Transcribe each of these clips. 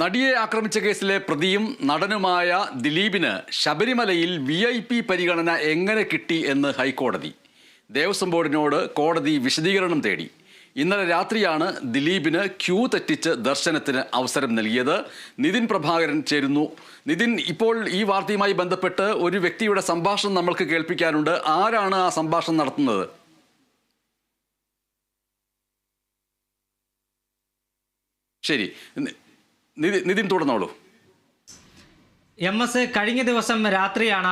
നടിയെ ആക്രമിച്ച കേസിലെ പ്രതിയും നടനുമായ ദിലീപിന് ശബരിമലയിൽ വി ഐ പി പരിഗണന എങ്ങനെ കിട്ടി എന്ന് ഹൈക്കോടതി. ദേവസ്വം ബോർഡിനോട് കോടതി വിശദീകരണം തേടി. ഇന്നലെ രാത്രിയാണ് ദിലീപിന് ക്യൂ തെറ്റിച്ച് ദർശനത്തിന് അവസരം നൽകിയത്. നിതിൻ പ്രഭാകരൻ ചേരുന്നു. നിതിൻ ഇപ്പോൾ ഈ വാർത്തയുമായി ബന്ധപ്പെട്ട് ഒരു വ്യക്തിയുടെ സംഭാഷണം നമ്മൾക്ക് കേൾപ്പിക്കാനുണ്ട്. ആരാണ് ആ സംഭാഷണം നടത്തുന്നത്? ശരി. നിതിൻ തുടർന്നോളൂ. എം എസ് കഴിഞ്ഞ ദിവസം രാത്രിയാണ്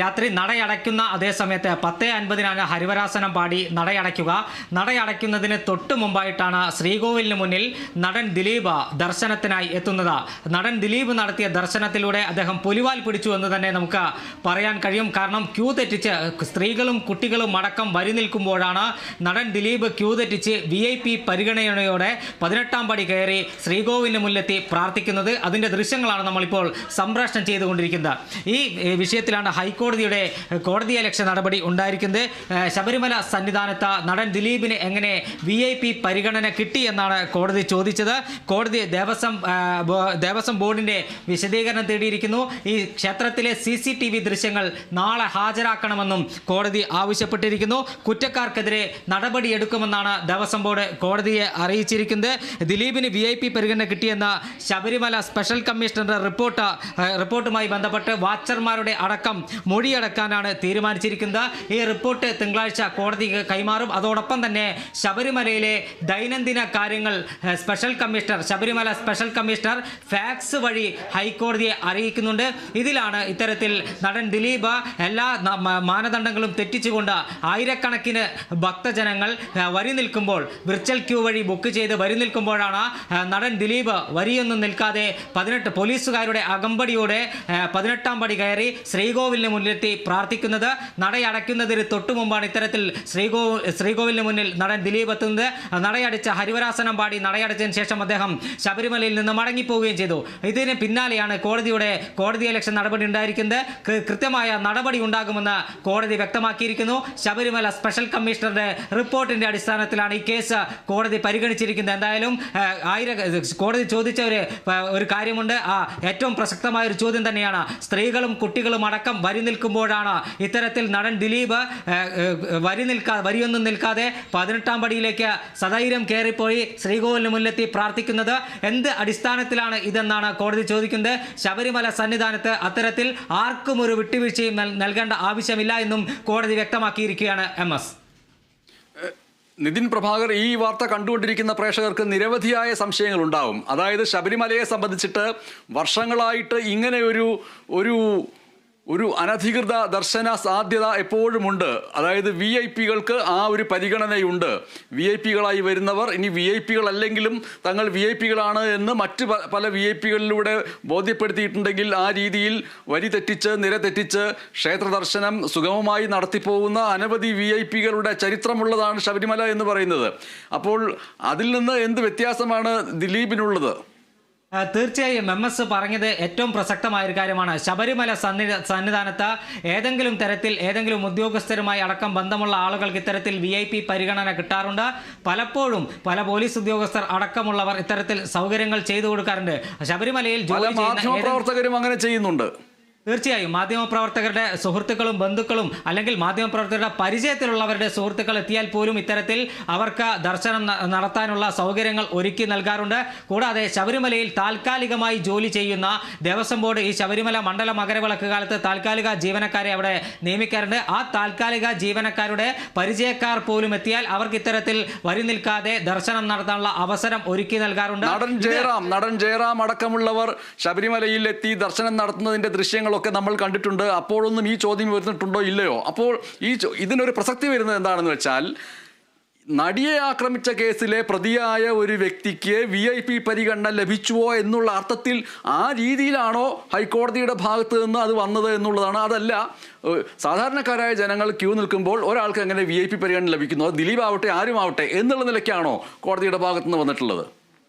രാത്രി നടയടയ്ക്കുന്ന അതേ സമയത്ത് പത്ത് അൻപതിനാണ് ഹരിവരാസനം പാടി നടയടയ്ക്കുക. നടയടയ്ക്കുന്നതിന് തൊട്ട് മുമ്പായിട്ടാണ് ശ്രീകോവിലിന് മുന്നിൽ നടൻ ദിലീപ് ദർശനത്തിനായി എത്തുന്നത്. നടൻ ദിലീപ് നടത്തിയ ദർശനത്തിലൂടെ അദ്ദേഹം പുലിവാൽ പിടിച്ചു എന്ന് തന്നെ നമുക്ക് പറയാൻ കഴിയും. കാരണം ക്യൂ തെറ്റിച്ച് സ്ത്രീകളും കുട്ടികളും അടക്കം വരി നിൽക്കുമ്പോഴാണ് നടൻ ദിലീപ് ക്യൂ തെറ്റിച്ച് വി ഐ പി പരിഗണനയോടെ പതിനെട്ടാം പടി കയറി ശ്രീകോവിലിന് മുന്നിലെത്തി പ്രാർത്ഥിക്കുന്നത്. അതിന്റെ ദൃശ്യങ്ങളാണ് നമ്മളിപ്പോൾ സംപ്രേഷണം ചെയ്തുകൊണ്ടിരിക്കുന്നത് ഈ വിഷയത്തിലാണ് ഹൈക്കോടതിയുടെ കോടതിയലക്ഷ്യ കോടതി നടപടി ഉണ്ടായിരിക്കുന്നത്. ശബരിമല സന്നിധാനത്ത് നടൻ ദിലീപിന് എങ്ങനെ വി ഐ പി പരിഗണന കിട്ടി എന്നാണ് കോടതി ചോദിച്ചത്. കോടതി ദേവസ്വം ദേവസ്വം ബോർഡിന്റെ വിശദീകരണം തേടിയിരിക്കുന്നു. ഈ ക്ഷേത്രത്തിലെ സി സി ടി വി ദൃശ്യങ്ങൾ നാളെ ഹാജരാക്കണമെന്നും കോടതി ആവശ്യപ്പെട്ടിരിക്കുന്നു. കുറ്റക്കാർക്കെതിരെ നടപടിയെടുക്കുമെന്നാണ് ദേവസ്വം ബോർഡ് കോടതിയെ അറിയിച്ചിരിക്കുന്നത്. ദിലീപിന് വി പരിഗണന കിട്ടിയെന്ന ശബരിമല സ്പെഷ്യൽ കമ്മീഷണറുടെ റിപ്പോർട്ട് റിപ്പോർട്ടുമായി ബന്ധപ്പെട്ട് വാച്ചർമാരുടെ അടക്കം മൊഴിയടക്കാനാണ് തീരുമാനിച്ചിരിക്കുന്നത്. ഈ റിപ്പോർട്ട് തിങ്കളാഴ്ച കോടതിക്ക് കൈമാറും. അതോടൊപ്പം തന്നെ ശബരിമലയിലെ ദൈനംദിന കാര്യങ്ങൾ special commissioner Sabarimala special commissioner fax വഴി ഹൈക്കോടതിയെ അറിയിക്കുന്നുണ്ട്. ഇതിലാണ് ഇത്തരത്തിൽ നടൻ ദിലീപ് എല്ലാ മാനദണ്ഡങ്ങളും തെറ്റിച്ചുകൊണ്ട് ആയിരക്കണക്കിന് ഭക്തജനങ്ങൾ വരി നിൽക്കുമ്പോൾ വിർച്വൽ ക്യൂ വഴി ബുക്ക് ചെയ്ത് വരി നിൽക്കുമ്പോഴാണ് നടൻ ദിലീപ് വരിയൊന്നും നിൽക്കാതെ പതിനെട്ട് പോലീസുകാരുടെ അകമ്പടിയോടെ ഏഹ്, പതിനെട്ടാം പടി കയറി ശ്രീകോവിലിന് മുന്നിലെത്തി പ്രാർത്ഥിക്കുന്നത്. നടയടയ്ക്കുന്നതിന് തൊട്ടു മുമ്പാണ് ഇത്തരത്തിൽ ശ്രീകോ ശ്രീകോവിലിന് മുന്നിൽ നടൻ ദിലീപ് എത്തുന്നത്. നടയടിച്ച ഹരിവരാസനം പാടി നടയടച്ചതിന് ശേഷം അദ്ദേഹം ശബരിമലയിൽ നിന്ന് മടങ്ങിപ്പോവുകയും ചെയ്തു. ഇതിന് പിന്നാലെയാണ് കോടതിയുടെ കോടതി ഇലക്ഷൻ നടപടി ഉണ്ടായിരിക്കുന്നത്. കൃത്യമായ നടപടി ഉണ്ടാകുമെന്ന് കോടതി വ്യക്തമാക്കിയിരിക്കുന്നു. ശബരിമല സ്പെഷ്യൽ കമ്മീഷണറുടെ റിപ്പോർട്ടിന്റെ അടിസ്ഥാനത്തിലാണ് ഈ കേസ് കോടതി പരിഗണിച്ചിരിക്കുന്നത്. എന്തായാലും ആയിര കോടതി ചോദിച്ച ഒരു ഒരു കാര്യമുണ്ട്. ആ ഏറ്റവും പ്രസക്തമായ ഒരു ചോദ്യം തന്നെയാണ്. സ്ത്രീകളും കുട്ടികളും അടക്കം വരി നിൽക്കുമ്പോഴാണ് ഇത്തരത്തിൽ നടൻ ദിലീപ് വരി നിൽക്കാ വരിയൊന്നും നിൽക്കാതെ പതിനെട്ടാം പടിയിലേക്ക് സധൈര്യം കയറിപ്പോയി ശ്രീകോവിലിന് മുന്നിലെത്തി പ്രാർത്ഥിക്കുന്നത്. എന്ത് അടിസ്ഥാനത്തിലാണ് ഇതെന്നാണ് കോടതി ചോദിക്കുന്നത്. ശബരിമല സന്നിധാനത്ത് അത്തരത്തിൽ ആർക്കും ഒരു വിട്ടുവീഴ്ചയും നൽ- നൽകേണ്ട ആവശ്യമില്ല എന്നും കോടതി വ്യക്തമാക്കിയിരിക്കുകയാണ് എം എസ്. നിതിൻ പ്രഭാകർ ഈ വാർത്ത കണ്ടുകൊണ്ടിരിക്കുന്ന പ്രേക്ഷകർക്ക് നിരവധിയായ സംശയങ്ങൾ ഉണ്ടാവും അതായത് ശബരിമലയെ സംബന്ധിച്ചിട്ട് വർഷങ്ങളായിട്ട് ഇങ്ങനെ ഒരു ഒരു ഒരു അനധികൃത ദർശന സാധ്യത എപ്പോഴുമുണ്ട്. അതായത് വി ഐ പികൾക്ക് ആ ഒരു പരിഗണനയുണ്ട്. വി ഐ പികളായി വരുന്നവർ ഇനി വി ഐ പികൾ അല്ലെങ്കിലും തങ്ങൾ വി ഐ പികളാണ് എന്ന് മറ്റ് പല വി ഐ പികളിലൂടെ ബോധ്യപ്പെടുത്തിയിട്ടുണ്ടെങ്കിൽ ആ രീതിയിൽ വരി തെറ്റിച്ച് നിര തെറ്റിച്ച് ക്ഷേത്ര ദർശനം സുഗമമായി നടത്തിപ്പോകുന്ന അനവധി വി ഐ പികളുടെ ചരിത്രമുള്ളതാണ് ശബരിമല എന്ന് പറയുന്നത്. അപ്പോൾ അതിൽ നിന്ന് എന്ത് വ്യത്യാസമാണ് ദിലീപിനുള്ളത്? തീർച്ചയായും എം എസ് പറഞ്ഞത് ഏറ്റവും പ്രസക്തമായ ഒരു കാര്യമാണ്. ശബരിമല സന്നി സന്നിധാനത്ത് ഏതെങ്കിലും തരത്തിൽ ഏതെങ്കിലും ഉദ്യോഗസ്ഥരുമായി അടക്കം ബന്ധമുള്ള ആളുകൾക്ക് ഇത്തരത്തിൽ വി ഐ പി പരിഗണന കിട്ടാറുണ്ട്. പലപ്പോഴും പല പോലീസ് ഉദ്യോഗസ്ഥർ അടക്കമുള്ളവർ ഇത്തരത്തിൽ സൗകര്യങ്ങൾ ചെയ്തു കൊടുക്കാറുണ്ട്. ശബരിമലയിൽ ജോലി ചെയ്യുന്ന പ്രവർത്തകരും അങ്ങനെ ചെയ്യുന്നുണ്ട്. തീർച്ചയായും മാധ്യമപ്രവർത്തകരുടെ സുഹൃത്തുക്കളും ബന്ധുക്കളും അല്ലെങ്കിൽ മാധ്യമപ്രവർത്തകരുടെ പരിചയത്തിലുള്ളവരുടെ സുഹൃത്തുക്കൾ എത്തിയാൽ പോലും ഇത്തരത്തിൽ അവർക്ക് ദർശനം നടത്താനുള്ള സൗകര്യങ്ങൾ ഒരുക്കി നൽകാറുണ്ട്. കൂടാതെ ശബരിമലയിൽ താൽക്കാലികമായി ജോലി ചെയ്യുന്ന ദേവസ്വം ബോർഡ് ഈ ശബരിമല മണ്ഡല മകരവിളക്ക് കാലത്ത് താൽക്കാലിക ജീവനക്കാരെ അവിടെ നിയമിക്കാറുണ്ട്. ആ താൽക്കാലിക ജീവനക്കാരുടെ പരിചയക്കാർ പോലും എത്തിയാൽ അവർക്ക് ഇത്തരത്തിൽ വരി നിൽക്കാതെ ദർശനം നടത്താനുള്ള അവസരം ഒരുക്കി നൽകാറുണ്ട്. നടൻ ജയറാം നടൻ ജയറാം അടക്കമുള്ളവർ ശബരിമലയിൽ എത്തി ദർശനം നടത്തുന്നതിന്റെ ദൃശ്യങ്ങളൊക്കെ നമ്മൾ കണ്ടിട്ടുണ്ട്. അപ്പോഴൊന്നും ഈ ചോദ്യം വരുന്നിട്ടുണ്ടോ ഇല്ലയോ? അപ്പോൾ ഈ ഇതിനൊരു പ്രസക്തി വരുന്നത് എന്താണെന്ന് വെച്ചാൽ നടിയെ ആക്രമിച്ച കേസിലെ പ്രതിയായ ഒരു വ്യക്തിക്ക് വി ഐ പി പരിഗണന ലഭിച്ചുവോ എന്നുള്ള അർത്ഥത്തിൽ ആ രീതിയിലാണോ ഹൈക്കോടതിയുടെ ഭാഗത്ത് നിന്ന് അത് വന്നത് എന്നുള്ളതാണ്. അതല്ല സാധാരണക്കാരായ ജനങ്ങൾ ക്യൂ നിൽക്കുമ്പോൾ ഒരാൾക്ക് എങ്ങനെ വി ഐ പി പരിഗണന ലഭിക്കുന്നു? അത് ദിലീപ് ആവട്ടെ ആരും ആവട്ടെ എന്നുള്ള നിലയ്ക്കാണോ കോടതിയുടെ ഭാഗത്ത് നിന്ന് വന്നിട്ടുള്ളത്?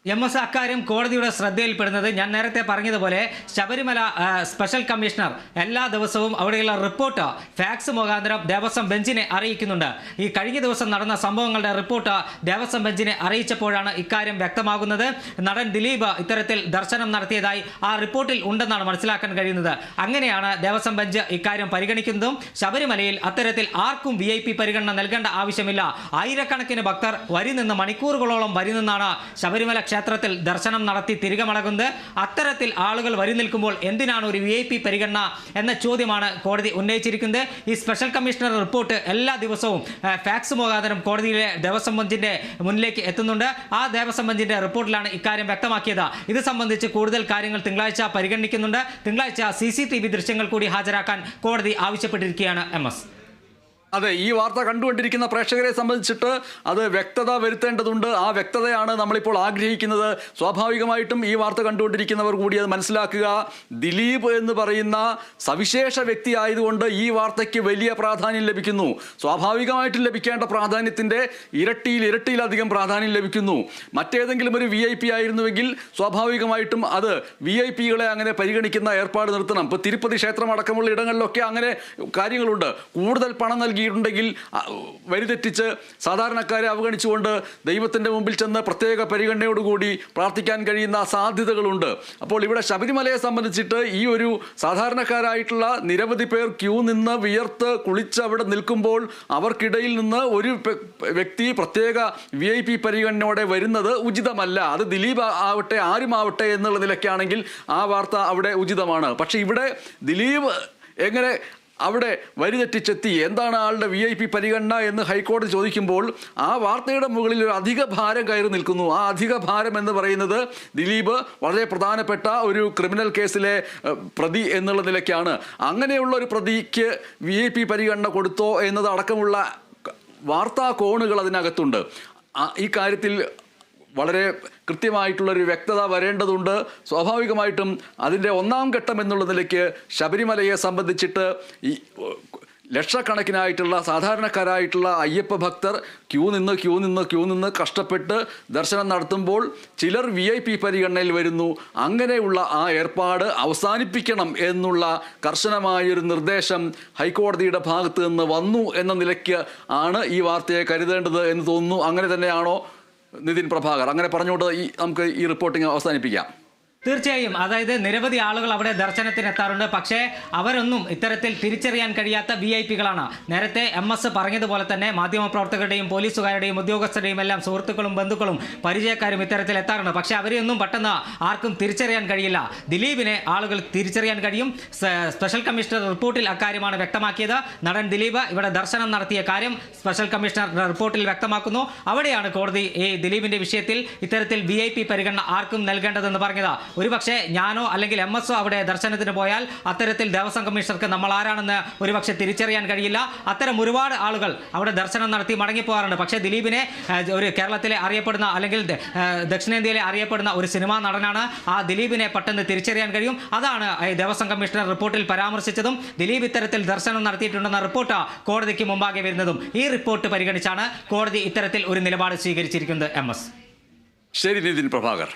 എം എസ് അക്കാര്യം കോടതിയുടെ ശ്രദ്ധയിൽപ്പെടുന്നത് ഞാൻ നേരത്തെ പറഞ്ഞതുപോലെ ശബരിമല സ്പെഷ്യൽ കമ്മീഷണർ എല്ലാ ദിവസവും അവിടെയുള്ള റിപ്പോർട്ട് ഫാക്സ് മുഖാന്തരം ദേവസ്വം ബെഞ്ചിനെ അറിയിക്കുന്നുണ്ട്. ഈ കഴിഞ്ഞ ദിവസം നടന്ന സംഭവങ്ങളുടെ റിപ്പോർട്ട് ദേവസ്വം ബെഞ്ചിനെ അറിയിച്ചപ്പോഴാണ് ഇക്കാര്യം വ്യക്തമാകുന്നത്. നടൻ ദിലീപ് ഇത്തരത്തിൽ ദർശനം നടത്തിയതായി ആ റിപ്പോർട്ടിൽ ഉണ്ടെന്നാണ് മനസ്സിലാക്കാൻ കഴിയുന്നത്. അങ്ങനെയാണ് ദേവസ്വം ബെഞ്ച് ഇക്കാര്യം പരിഗണിക്കുന്നതും. ശബരിമലയിൽ അത്തരത്തിൽ ആർക്കും വി പരിഗണന നൽകേണ്ട ആവശ്യമില്ല. ആയിരക്കണക്കിന് ഭക്തർ വരി നിന്ന് മണിക്കൂറുകളോളം വരി നിന്നാണ് ശബരിമല ക്ഷേത്രത്തിൽ ദർശനം നടത്തി തിരികെ മടങ്ങുന്നത്. അത്തരത്തിൽ ആളുകൾ വരി നിൽക്കുമ്പോൾ എന്തിനാണ് ഒരു വി ഐ പി പരിഗണന എന്ന ചോദ്യമാണ് കോടതി ഉന്നയിച്ചിരിക്കുന്നത്. ഈ സ്പെഷ്യൽ കമ്മീഷണർ റിപ്പോർട്ട് എല്ലാ ദിവസവും ഫാക്സ് മുഖാന്തരം കോടതിയിലെ ദേവസ്വം ബഞ്ചിന്റെ മുന്നിലേക്ക് എത്തുന്നുണ്ട്. ആ ദേവസ്വം ബഞ്ചിന്റെ റിപ്പോർട്ടിലാണ് ഇക്കാര്യം വ്യക്തമാക്കിയത്. ഇത് സംബന്ധിച്ച് കൂടുതൽ കാര്യങ്ങൾ തിങ്കളാഴ്ച പരിഗണിക്കുന്നുണ്ട്. തിങ്കളാഴ്ച സി ദൃശ്യങ്ങൾ കൂടി ഹാജരാക്കാൻ കോടതി ആവശ്യപ്പെട്ടിരിക്കുകയാണ് എം അതെ ഈ വാർത്ത കണ്ടുകൊണ്ടിരിക്കുന്ന പ്രേക്ഷകരെ സംബന്ധിച്ചിട്ട് അത് വ്യക്തത വരുത്തേണ്ടതുണ്ട്. ആ വ്യക്തതയാണ് നമ്മളിപ്പോൾ ആഗ്രഹിക്കുന്നത്. സ്വാഭാവികമായിട്ടും ഈ വാർത്ത കണ്ടുകൊണ്ടിരിക്കുന്നവർ കൂടി അത് മനസ്സിലാക്കുക. ദിലീപ് എന്ന് പറയുന്ന സവിശേഷ വ്യക്തി ആയതുകൊണ്ട് ഈ വാർത്തയ്ക്ക് വലിയ പ്രാധാന്യം ലഭിക്കുന്നു. സ്വാഭാവികമായിട്ടും ലഭിക്കേണ്ട പ്രാധാന്യത്തിന്റെ ഇരട്ടിയിൽ ഇരട്ടിയിലധികം പ്രാധാന്യം ലഭിക്കുന്നു. മറ്റേതെങ്കിലും ഒരു വി ഐ പി ആയിരുന്നുവെങ്കിൽ സ്വാഭാവികമായിട്ടും അത് വി ഐ പികളെ അങ്ങനെ പരിഗണിക്കുന്ന ഏർപ്പാട് നിർത്തണം. ഇപ്പോൾ തിരുപ്പതി ക്ഷേത്രം അടക്കമുള്ള ഇടങ്ങളിലൊക്കെ അങ്ങനെ കാര്യങ്ങളുണ്ട്. കൂടുതൽ പണം നൽകിയിട്ടുണ്ടെങ്കിൽ വരിതെറ്റിച്ച് സാധാരണക്കാരെ അവഗണിച്ചുകൊണ്ട് ദൈവത്തിന്റെ മുമ്പിൽ ചെന്ന് പ്രത്യേക പരിഗണനയോടുകൂടി പ്രാർത്ഥിക്കാൻ കഴിയുന്ന സാധ്യതകളുണ്ട്. അപ്പോൾ ഇവിടെ ശബരിമലയെ സംബന്ധിച്ചിട്ട് ഈ ഒരു സാധാരണക്കാരായിട്ടുള്ള നിരവധി പേർ ക്യൂ നിന്ന് വിയർത്ത് കുളിച്ച് അവിടെ നിൽക്കുമ്പോൾ അവർക്കിടയിൽ നിന്ന് ഒരു വ്യക്തി പ്രത്യേക വി ഐ പി പരിഗണനയോടെ വരുന്നത് ഉചിതമല്ല. അത് ദിലീപ് ആവട്ടെ ആരുമാവട്ടെ എന്നുള്ള നിലയ്ക്കാണെങ്കിൽ ആ വാർത്ത അവിടെ ഉചിതമാണ്. പക്ഷേ ഇവിടെ ദിലീപ് എങ്ങനെ അവിടെ വരിതെറ്റിച്ചെത്തി. എന്താണ് ആളുടെ വി ഐ പി പരിഗണന എന്ന് ഹൈക്കോടതി ചോദിക്കുമ്പോൾ ആ വാർത്തയുടെ മുകളിൽ ഒരു അധിക ഭാരം കയറി നിൽക്കുന്നു. ആ അധിക ഭാരം എന്ന് പറയുന്നത് ദിലീപ് വളരെ പ്രധാനപ്പെട്ട ഒരു ക്രിമിനൽ കേസിലെ പ്രതി എന്നുള്ള നിലയ്ക്കാണ്. അങ്ങനെയുള്ള ഒരു പ്രതിക്ക് വി ഐ പി പരിഗണന കൊടുത്തോ എന്നത് അടക്കമുള്ള വാർത്താ കോണുകൾ അതിനകത്തുണ്ട്. ഈ കാര്യത്തിൽ വളരെ കൃത്യമായിട്ടുള്ളൊരു വ്യക്തത വരേണ്ടതുണ്ട്. സ്വാഭാവികമായിട്ടും അതിന്റെ ഒന്നാം ഘട്ടം എന്നുള്ള നിലയ്ക്ക് ശബരിമലയെ സംബന്ധിച്ചിട്ട് ഈ ലക്ഷക്കണക്കിനായിട്ടുള്ള സാധാരണക്കാരായിട്ടുള്ള അയ്യപ്പ ഭക്തർ ക്യൂ നിന്ന് ക്യൂ നിന്ന് ക്യൂ നിന്ന് കഷ്ടപ്പെട്ട് ദർശനം നടത്തുമ്പോൾ ചിലർ വി ഐ പി പരിഗണനയിൽ വരുന്നു. അങ്ങനെയുള്ള ആ ഏർപ്പാട് അവസാനിപ്പിക്കണം എന്നുള്ള കർശനമായൊരു നിർദ്ദേശം ഹൈക്കോടതിയുടെ ഭാഗത്ത് നിന്ന് വന്നു എന്ന നിലയ്ക്ക് ആണ് ഈ വാർത്തയെ കരുതേണ്ടത് എന്ന് തോന്നുന്നു. അങ്ങനെ തന്നെയാണോ നിതിൻ പ്രഭാകർ അങ്ങനെ പറഞ്ഞുകൊണ്ട് ഈ നമുക്ക് ഈ റിപ്പോർട്ടിങ് അവസാനിപ്പിക്കാം. തീർച്ചയായും. അതായത് നിരവധി ആളുകൾ അവിടെ ദർശനത്തിന് എത്താറുണ്ട് പക്ഷേ അവരൊന്നും ഇത്തരത്തിൽ തിരിച്ചറിയാൻ കഴിയാത്ത വി ഐ പികളാണ് നേരത്തെ എം എസ് പറഞ്ഞതുപോലെ തന്നെ മാധ്യമപ്രവർത്തകരുടെയും പോലീസുകാരുടെയും ഉദ്യോഗസ്ഥരുടെയും എല്ലാം സുഹൃത്തുക്കളും ബന്ധുക്കളും പരിചയക്കാരും ഇത്തരത്തിൽ എത്താറുണ്ട്. പക്ഷേ അവരെയൊന്നും പെട്ടെന്ന് ആർക്കും തിരിച്ചറിയാൻ കഴിയില്ല. ദിലീപിനെ ആളുകൾ തിരിച്ചറിയാൻ കഴിയും. സ്പെഷ്യൽ കമ്മീഷണർ റിപ്പോർട്ടിൽ അക്കാര്യമാണ് വ്യക്തമാക്കിയത്. നടൻ ദിലീപ് ഇവിടെ ദർശനം നടത്തിയ കാര്യം സ്പെഷ്യൽ കമ്മീഷണർ റിപ്പോർട്ടിൽ വ്യക്തമാക്കുന്നു. അവിടെയാണ് കോടതി ഈ ദിലീപിന്റെ വിഷയത്തിൽ ഇത്തരത്തിൽ വി പരിഗണന ആർക്കും നൽകേണ്ടതെന്ന് പറഞ്ഞത്. ഒരുപക്ഷെ ഞാനോ അല്ലെങ്കിൽ എം എസോ അവിടെ ദർശനത്തിന് പോയാൽ അത്തരത്തിൽ ദേവസ്വം കമ്മീഷണർക്ക് നമ്മൾ ആരാണെന്ന് ഒരുപക്ഷെ തിരിച്ചറിയാൻ കഴിയില്ല. അത്തരം ഒരുപാട് ആളുകൾ അവിടെ ദർശനം നടത്തി മടങ്ങിപ്പോകാറുണ്ട്. പക്ഷേ ദിലീപിനെ ഒരു കേരളത്തിലെ അറിയപ്പെടുന്ന അല്ലെങ്കിൽ ദക്ഷിണേന്ത്യയിലെ അറിയപ്പെടുന്ന ഒരു സിനിമാ നടനാണ് ആ ദിലീപിനെ പെട്ടെന്ന് തിരിച്ചറിയാൻ കഴിയും. അതാണ് ദേവസ്വം കമ്മീഷണർ റിപ്പോർട്ടിൽ പരാമർശിച്ചതും. ദിലീപ് ഇത്തരത്തിൽ ദർശനം നടത്തിയിട്ടുണ്ടെന്ന റിപ്പോർട്ട് കോടതിക്ക് മുമ്പാകെ വരുന്നതും ഈ റിപ്പോർട്ട് പരിഗണിച്ചാണ് കോടതി ഇത്തരത്തിൽ ഒരു നിലപാട് സ്വീകരിച്ചിരിക്കുന്നത് എം ശരി നിതിൻ പ്രഭാകർ.